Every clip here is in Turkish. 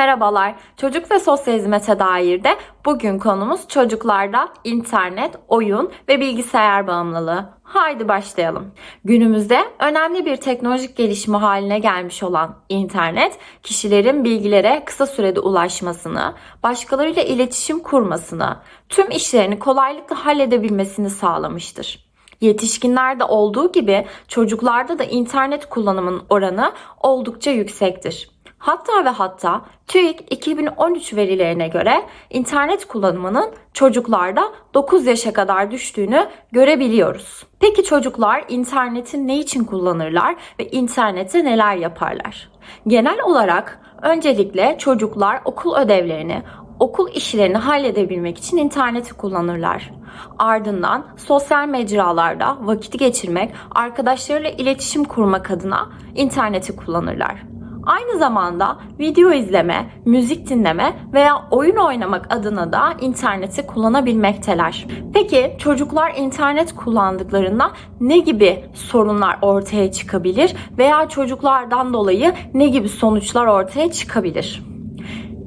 merhabalar. Çocuk ve sosyal hizmete dair de bugün konumuz çocuklarda internet, oyun ve bilgisayar bağımlılığı. Haydi başlayalım. Günümüzde önemli bir teknolojik gelişme haline gelmiş olan internet, kişilerin bilgilere kısa sürede ulaşmasını, başkalarıyla iletişim kurmasını, tüm işlerini kolaylıkla halledebilmesini sağlamıştır. Yetişkinlerde olduğu gibi çocuklarda da internet kullanımının oranı oldukça yüksektir. Hatta ve hatta TÜİK 2013 verilerine göre internet kullanımının çocuklarda 9 yaşa kadar düştüğünü görebiliyoruz. Peki çocuklar interneti ne için kullanırlar ve internette neler yaparlar? Genel olarak öncelikle çocuklar okul ödevlerini, okul işlerini halledebilmek için interneti kullanırlar. Ardından sosyal mecralarda vakit geçirmek, arkadaşlarıyla iletişim kurmak adına interneti kullanırlar. Aynı zamanda video izleme, müzik dinleme veya oyun oynamak adına da interneti kullanabilmekteler. Peki çocuklar internet kullandıklarında ne gibi sorunlar ortaya çıkabilir veya çocuklardan dolayı ne gibi sonuçlar ortaya çıkabilir?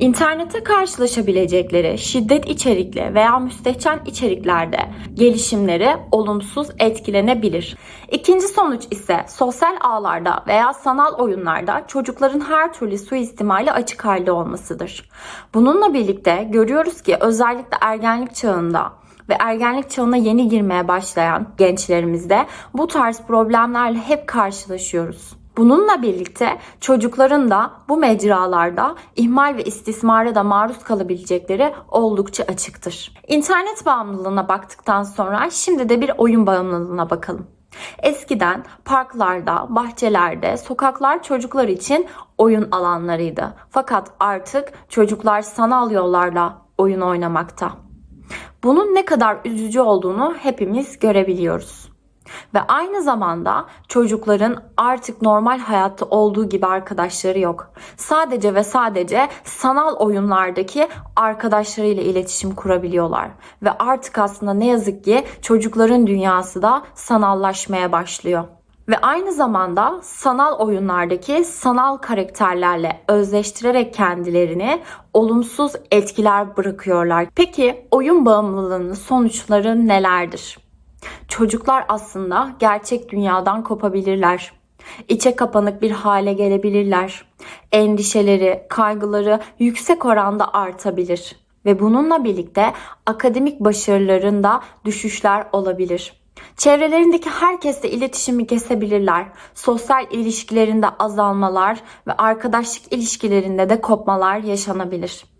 İnternette karşılaşabilecekleri şiddet içerikli veya müstehcen içeriklerde gelişimleri olumsuz etkilenebilir. İkinci sonuç ise sosyal ağlarda veya sanal oyunlarda çocukların her türlü suistimali açık halde olmasıdır. Bununla birlikte görüyoruz ki özellikle ergenlik çağında ve ergenlik çağına yeni girmeye başlayan gençlerimizde bu tarz problemlerle hep karşılaşıyoruz. Bununla birlikte çocukların da bu mecralarda ihmal ve istismara da maruz kalabilecekleri oldukça açıktır. İnternet bağımlılığına baktıktan sonra şimdi de bir oyun bağımlılığına bakalım. Eskiden parklarda, bahçelerde, sokaklar çocuklar için oyun alanlarıydı. Fakat artık çocuklar sanal yollarla oyun oynamakta. Bunun ne kadar üzücü olduğunu hepimiz görebiliyoruz. Ve aynı zamanda çocukların artık normal hayatta olduğu gibi arkadaşları yok. Sadece ve sadece sanal oyunlardaki arkadaşlarıyla iletişim kurabiliyorlar. Ve artık aslında ne yazık ki çocukların dünyası da sanallaşmaya başlıyor. Ve aynı zamanda sanal oyunlardaki sanal karakterlerle özleştirerek kendilerini olumsuz etkiler bırakıyorlar. Peki oyun bağımlılığının sonuçları nelerdir? Çocuklar aslında gerçek dünyadan kopabilirler. İçe kapanık bir hale gelebilirler. Endişeleri, kaygıları yüksek oranda artabilir ve bununla birlikte akademik başarılarında düşüşler olabilir. Çevrelerindeki herkesle iletişimi kesebilirler. Sosyal ilişkilerinde azalmalar ve arkadaşlık ilişkilerinde de kopmalar yaşanabilir.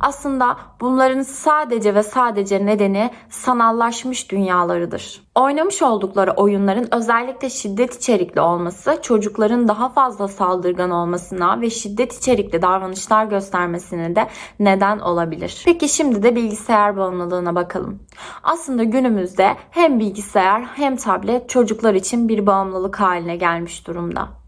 Aslında bunların sadece ve sadece nedeni sanallaşmış dünyalarıdır. Oynamış oldukları oyunların özellikle şiddet içerikli olması çocukların daha fazla saldırgan olmasına ve şiddet içerikli davranışlar göstermesine de neden olabilir. Peki şimdi de bilgisayar bağımlılığına bakalım. Aslında günümüzde hem bilgisayar hem tablet çocuklar için bir bağımlılık haline gelmiş durumda.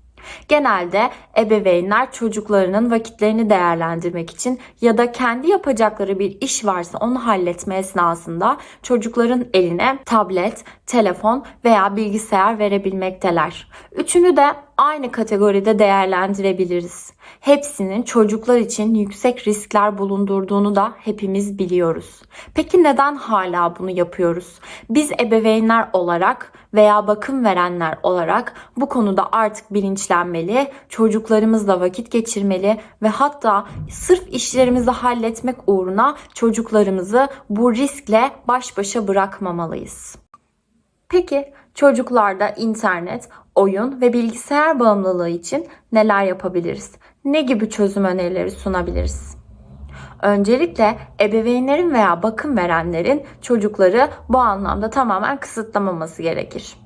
Genelde ebeveynler çocuklarının vakitlerini değerlendirmek için ya da kendi yapacakları bir iş varsa onu halletme esnasında çocukların eline tablet, telefon veya bilgisayar verebilmekteler. Üçünü de aynı kategoride değerlendirebiliriz. Hepsinin çocuklar için yüksek riskler bulundurduğunu da hepimiz biliyoruz. Peki neden hala bunu yapıyoruz? Biz ebeveynler olarak veya bakım verenler olarak bu konuda artık bilinçlenmeli, çocuklarımızla vakit geçirmeli ve hatta sırf işlerimizi halletmek uğruna çocuklarımızı bu riskle baş başa bırakmamalıyız. Peki çocuklarda internet, oyun ve bilgisayar bağımlılığı için neler yapabiliriz? Ne gibi çözüm önerileri sunabiliriz? Öncelikle ebeveynlerin veya bakım verenlerin çocukları bu anlamda tamamen kısıtlamaması gerekir.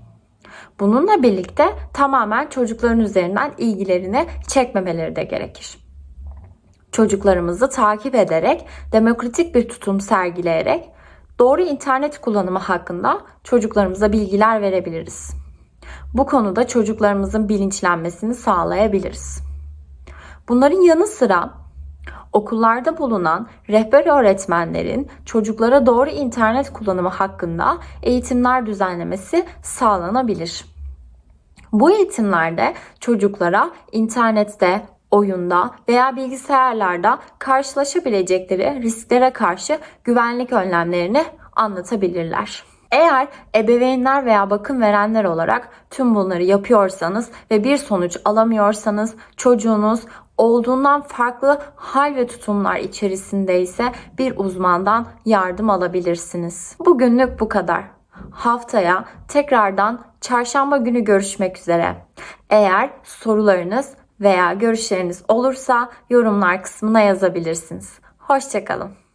Bununla birlikte tamamen çocukların üzerinden ilgilerini çekmemeleri de gerekir. Çocuklarımızı takip ederek, demokratik bir tutum sergileyerek doğru internet kullanımı hakkında çocuklarımıza bilgiler verebiliriz. Bu konuda çocuklarımızın bilinçlenmesini sağlayabiliriz. Bunların yanı sıra okullarda bulunan rehber öğretmenlerin çocuklara doğru internet kullanımı hakkında eğitimler düzenlemesi sağlanabilir. Bu eğitimlerde çocuklara internette oyunda veya bilgisayarlarda karşılaşabilecekleri risklere karşı güvenlik önlemlerini anlatabilirler. Eğer ebeveynler veya bakım verenler olarak tüm bunları yapıyorsanız ve bir sonuç alamıyorsanız çocuğunuz olduğundan farklı hal ve tutumlar içerisindeyse bir uzmandan yardım alabilirsiniz. Bugünlük bu kadar. Haftaya tekrardan çarşamba günü görüşmek üzere. Eğer sorularınız veya görüşleriniz olursa yorumlar kısmına yazabilirsiniz. Hoşçakalın.